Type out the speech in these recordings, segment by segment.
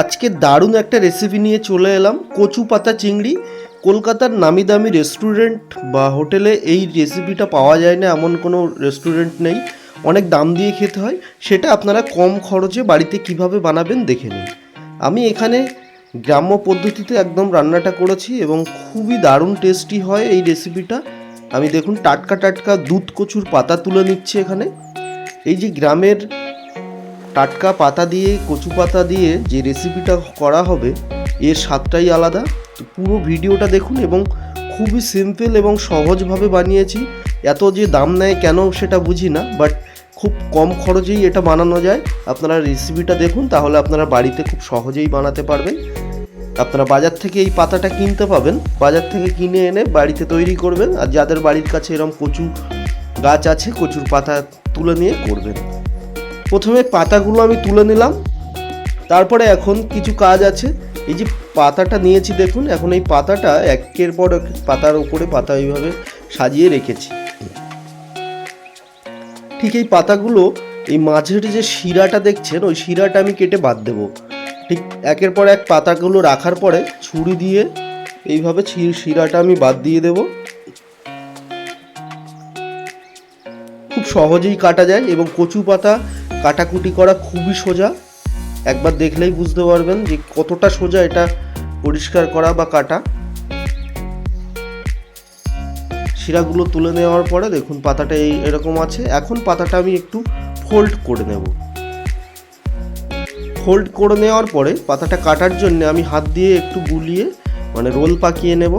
আজকে দারুণ একটা রেসিপি নিয়ে চলে এলাম। কচু পাতা চিংড়ি, কলকাতার নামি দামি রেস্টুরেন্ট বা হোটেলে এই রেসিপিটা পাওয়া যায় না, এমন কোনো রেস্টুরেন্ট নেই। অনেক দাম দিয়ে খেতে হয়। সেটা আপনারা কম খরচে বাড়িতে কীভাবে বানাবেন দেখে নিন। আমি এখানে গ্রাম্য পদ্ধতিতে একদম রান্নাটা করেছি এবং খুবই দারুণ টেস্টি হয় এই রেসিপিটা আমি দেখুন, টাটকা টাটকা দুধ কচুর পাতা তুলে নিচ্ছি এখানে। এই যে গ্রামের টাটকা পাতা দিয়ে, কচু পাতা দিয়ে যে রেসিপিটা করা হবে, এর স্বাদটাই আলাদা। পুরো ভিডিওটা দেখুন এবং খুবই সিম্পল এবং সহজভাবে বানিয়েছি। এত যে দাম নেয় কেন সেটা বুঝি না বাট খুব কম খরচেই এটা বানানো যায়। আপনারা রেসিপিটা দেখুন, তাহলে আপনারা বাড়িতে খুব সহজেই বানাতে পারবেন। আপনারা বাজার থেকে এই পাতাটা কিনতে পাবেন। বাজার থেকে কিনে এনে বাড়িতে তৈরি করবেন। আর যাদের বাড়ির কাছে এরকম কচু গাছ আছে, কচুর পাতা তুলে নিয়ে করবেন। প্রথমে পাতাগুলো আমি তুলে নিলাম। তারপরে এখন কিছু কাজ আছে। এই যে পাতাটা নিয়েছি দেখুন, এখন এই পাতাটা একের পর এক পাতার উপরে পাতা এইভাবে সাজিয়ে রেখেছি। ঠিক এই পাতাগুলো, এই মাঝের যে শিরাটা দেখছেন, ওই শিরাটা আমি কেটে বাদ দেব। ঠিক একের পর এক পাতাগুলো রাখার পরে ছুরি দিয়ে এইভাবে শিরাটা আমি বাদ দিয়ে দেবো। সহজেই কাটা যায় এবং কচু পাতা কাটাকুটি করা খুবই সোজা। একবার দেখলেই বুঝতে পারবেন যে কতটা সোজা এটা পরিষ্কার করা বা কাটা। শিরাগুলো তুলে নেওয়ার পরে দেখুন পাতাটা এই এরকম আছে। এখন পাতাটা আমি একটু ফোল্ড করে নেব। ফোল্ড করে নেওয়ার পরে পাতাটা কাটার জন্য আমি হাত দিয়ে একটু গুলিয়ে মানে রোল পাকিয়ে নেব।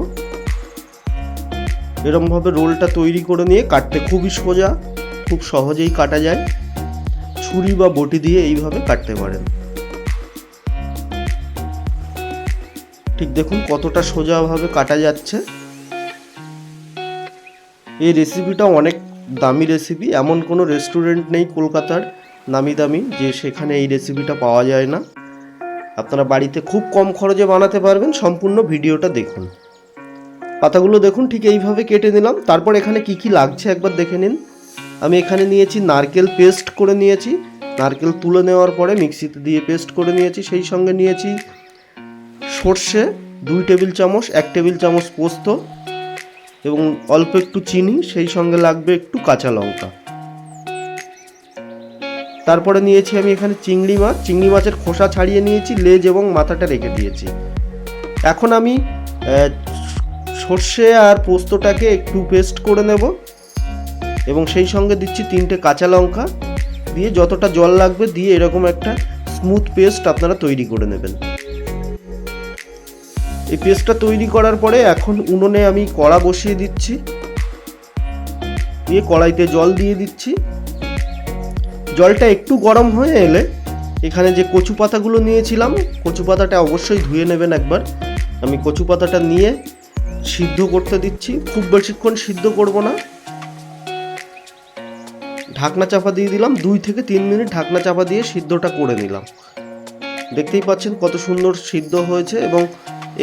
এরমভাবে রোলটা তৈরি করে নিয়ে কাটতে খুবই সোজা। খুব সহজেই কাটা যায়। ছুরি বা বটি দিয়ে এইভাবে কাটতে পারেন। ঠিক দেখুন কতটা সোজাভাবে কাটা যাচ্ছে। এই রেসিপিটা অনেক দামি রেসিপি এমন কোনো রেস্টুরেন্ট নেই কলকাতার নামি দামি যে সেখানে এই রেসিপিটা পাওয়া যায় না। আপনারা বাড়িতে খুব কম খরচে বানাতে পারবেন, সম্পূর্ণ ভিডিওটা দেখুন। পাতাগুলো দেখুন, ঠিক এইভাবে কেটে নিলাম। তারপর এখানে কি কি লাগছে একবার দেখে নিন। আমি এখানে নিয়েছি নারকেল পেস্ট করে নিয়েছি। নারকেল তুলে নেওয়ার পরে মিক্সিতে দিয়ে পেস্ট করে নিয়েছি। সেই সঙ্গে নিয়েছি সর্ষে, দুই টেবিল চামচ, এক টেবিল চামচ পোস্ত এবং অল্প একটু চিনি, সেই সঙ্গে লাগবে একটু কাঁচা লঙ্কা। তারপরে নিয়েছি আমি এখানে চিংড়ি মাছ। চিংড়ি মাছের খোসা ছাড়িয়ে নিয়েছি, লেজ এবং মাথাটা রেখে দিয়েছি। এখন আমি সর্ষে আর পোস্তটাকে একটু পেস্ট করে নেব। এবং সেই সঙ্গে দিচ্ছি তিনটে কাঁচা লঙ্কা। দিয়ে যতটা জল লাগবে দিয়ে এরকম একটা স্মুথ পেস্ট আপনারা তৈরি করে নেবেন। এই পেস্টটা তৈরি করার পরে এখন উনুনে আমি কড়া বসিয়ে দিচ্ছি। দিয়ে কড়াইতে জল দিয়ে দিচ্ছি। জলটা একটু গরম হয়ে এলে এখানে যে কচু পাতাগুলো নিয়েছিলাম, কচু পাতাটা অবশ্যই ধুয়ে নেবেন একবার। আমি কচু পাতাটা নিয়ে সিদ্ধ করতে দিচ্ছি। খুব বেশিক্ষণ সিদ্ধ করব না। ঢাকনা চাপা দিয়ে দিলাম, দুই থেকে তিন মিনিট ঢাকনা চাপা দিয়ে সিদ্ধটা করে নিলাম। দেখতেই পাচ্ছেন কত সুন্দর সিদ্ধ হয়েছে এবং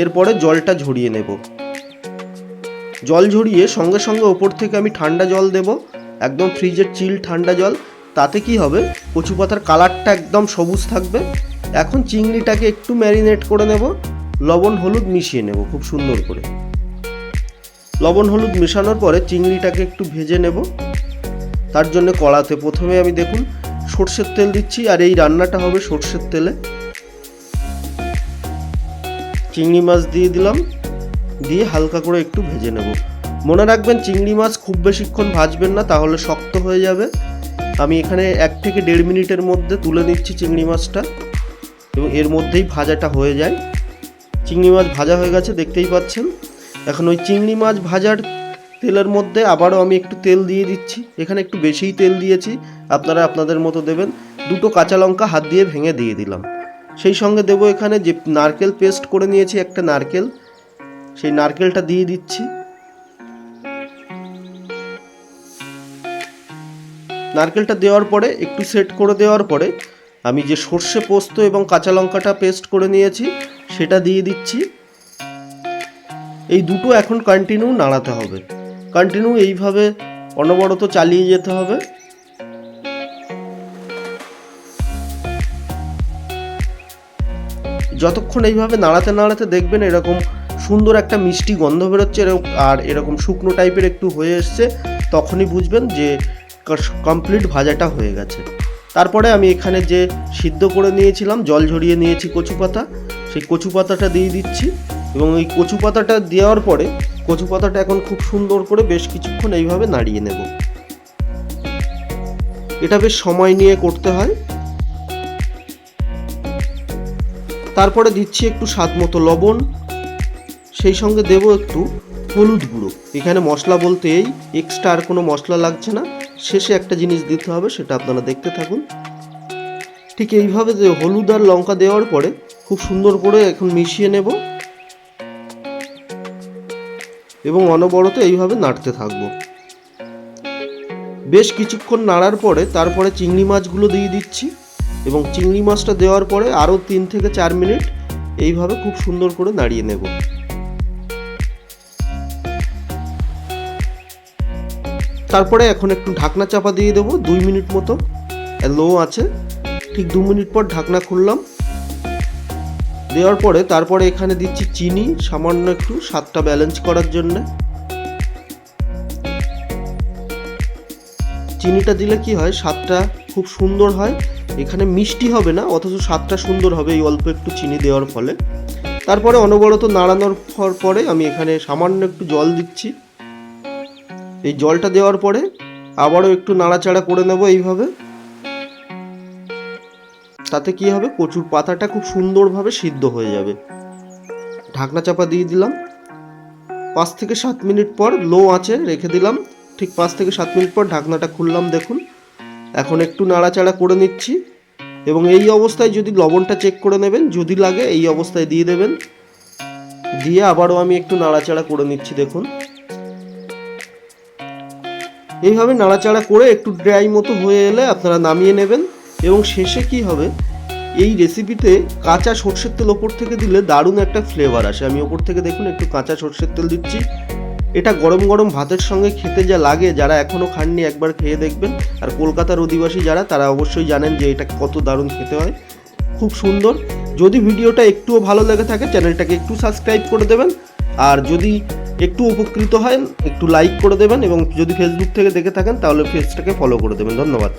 এরপরে জলটা ঝরিয়ে নেব। জল ঝরিয়ে সঙ্গে সঙ্গে ওপর থেকে আমি ঠান্ডা জল দেব, একদম ফ্রিজের চিল ঠান্ডা জল। তাতে কি হবে? কচু পাতার কালারটা একদম সবুজ থাকবে। এখন চিংড়িটাকে একটু ম্যারিনেট করে নেব, লবণ, হলুদ মিশিয়ে নেব খুব সুন্দর করে। লবণ, হলুদ মেশানোর পরে চিংড়িটাকে একটু ভেজে নেব। তার জন্য কড়াতে প্রথমে আমি দেখুন সর্ষের তেল দিচ্ছি আর এই রান্নাটা হবে সর্ষের তেলে। চিংড়ি মাছ দিয়ে দিলাম, দিয়ে হালকা করে একটু ভেজে নেব। মনে রাখবেন চিংড়ি মাছ খুব বেশিক্ষণ ভাজবেন না, তাহলে শক্ত হয়ে যাবে। আমি এখানে এক থেকে দেড় মিনিটের মধ্যে তুলে নিচ্ছি চিংড়ি মাছটা এবং এর মধ্যেই ভাজাটা হয়ে যায়। চিংড়ি মাছ ভাজা হয়ে গেছে, দেখতেই পাচ্ছেন। এখন ওই চিংড়ি মাছ ভাজার তেলের মধ্যে আবারও আমি একটু তেল দিয়ে দিচ্ছি। এখানে একটু বেশিই তেল দিয়েছি। আপনারা আপনাদের মতো দেবেন। দুটো কাঁচা লঙ্কা হাত দিয়ে ভেঙে দিয়ে দিলাম। সেই সঙ্গে দেবো এখানে যে নারকেল পেস্ট করে নিয়েছি, একটা নারকেল। সেই নারকেলটা দিয়ে দিচ্ছি। নারকেলটা দেওয়ার পরে, একটু সেট করে দেওয়ার পরে, আমি যে সর্ষে পোস্ত এবং কাঁচা লঙ্কাটা পেস্ট করে নিয়েছি, সেটা দিয়ে দিচ্ছি। এই দুটো এখন কন্টিনিউ নাড়াতে হবে। কন্টিনিউ এইভাবে অনবরত চালিয়ে যেতে হবে। যতক্ষণ এইভাবে নাড়াতে নাড়াতে দেখবেন এরকম সুন্দর একটা মিষ্টি গন্ধ বেরোচ্ছে, এরকম আর এরকম শুকনো টাইপের একটু হয়ে এসছে, তখনই বুঝবেন যে কমপ্লিট ভাজাটা হয়ে গেছে। তারপরে আমি এখানে যে সিদ্ধ করে নিয়েছিলাম, জল ঝরিয়ে নিয়েছি কচু পাতা সেই কচু পাতাটা দিয়ে দিচ্ছি এবং এই কচু পাতাটা দেওয়ার পরে কচু পাতাটা এখন খুব সুন্দর করে বেশ কিছুক্ষণ এইভাবে নাড়িয়ে নেব। এটা বেশ সময় নিয়ে করতে হয়। তারপরে দিচ্ছি একটু স্বাদ মতো লবণ। সেই সঙ্গে দেব একটু হলুদ গুঁড়ো। এখানে মশলা বলতে এই এক্সট্রা আর কোনো মশলা লাগছে না। শেষে একটা জিনিস দিতে হবে, সেটা আপনারা দেখতে থাকুন। ঠিক এইভাবে যে হলুদ আর লঙ্কা দেওয়ার পরে খুব সুন্দর করে এখন মিশিয়ে নেব। এবং অনবরত এইভাবে নাড়তে থাকব। বেশ কিছুক্ষণ নাড়ার পরে তারপরে চিংড়ি মাছগুলো দিয়ে দিচ্ছি এবং চিংড়ি মাছটা দেওয়ার পরে আরও তিন থেকে চার মিনিট এইভাবে খুব সুন্দর করে নাড়িয়ে নেব। তারপরে এখন একটু ঢাকনা চাপা দিয়ে দেবো, দুই মিনিট মতো। লো আছে। ঠিক দু মিনিট পর ঢাকনা খুললাম। দেওয়ার পরে তারপরে এখানে দিচ্ছি চিনি, সামান্য একটু, স্বাদটা ব্যালেন্স করার জন্য। চিনিটা দিলে কি হয়, স্বাদটা খুব সুন্দর হয়। এখানে মিষ্টি হবে না, অথচ স্বাদটা সুন্দর হবে এই অল্প একটু চিনি দেওয়ার ফলে। তারপরে অনবরত নাড়ানোর পর- পরে আমি এখানে সামান্য একটু জল দিচ্ছি। এই জলটা দেওয়ার পরে আবারও একটু নাড়াচাড়া করে নেব এইভাবে। তাতে কি হবে? কচুর পাতাটা খুব সুন্দরভাবে সিদ্ধ হয়ে যাবে। ঢাকনা চাপা দিয়ে দিলাম। পাঁচ থেকে সাত মিনিট পর লো আঁচে রেখে দিলাম। ঠিক পাঁচ থেকে সাত মিনিট পর ঢাকনাটা খুললাম, দেখুন। এখন একটু নাড়াচাড়া করে নিচ্ছি এবং এই অবস্থায় যদি লবণটা চেক করে নেবেন, যদি লাগে এই অবস্থায় দিয়ে দেবেন। দিয়ে আবারও আমি একটু নাড়াচাড়া করে নিচ্ছি, দেখুন। এইভাবে নাড়াচাড়া করে একটু ড্রাই মতো হয়ে এলে আপনারা নামিয়ে নেবেন। এবং শেষে কি হবে? এই রেসিপিতে কাঁচা সর্ষের তেল ওপর থেকে দিলে দারুণ একটা ফ্লেভার আসে। আমি ওপর থেকে দেখুন, একটু কাঁচা সর্ষের তেল দিচ্ছি। এটা গরম গরম ভাতের সঙ্গে খেতে যা লাগে, যারা এখনও খাননি একবার খেয়ে দেখবেন। আর কলকাতার অধিবাসী যারা, তারা অবশ্যই জানেন যে এটা কত দারুণ খেতে হয়। খুব সুন্দর। যদি ভিডিওটা একটুও ভালো লেগে থাকে, চ্যানেলটাকে একটু সাবস্ক্রাইব করে দেবেন। আর যদি একটু উপকৃত হয় একটু লাইক করে দেবেন এবং যদি ফেসবুক থেকে দেখে থাকেন, তাহলে পেজটাকে ফলো করে দেবেন। ধন্যবাদ।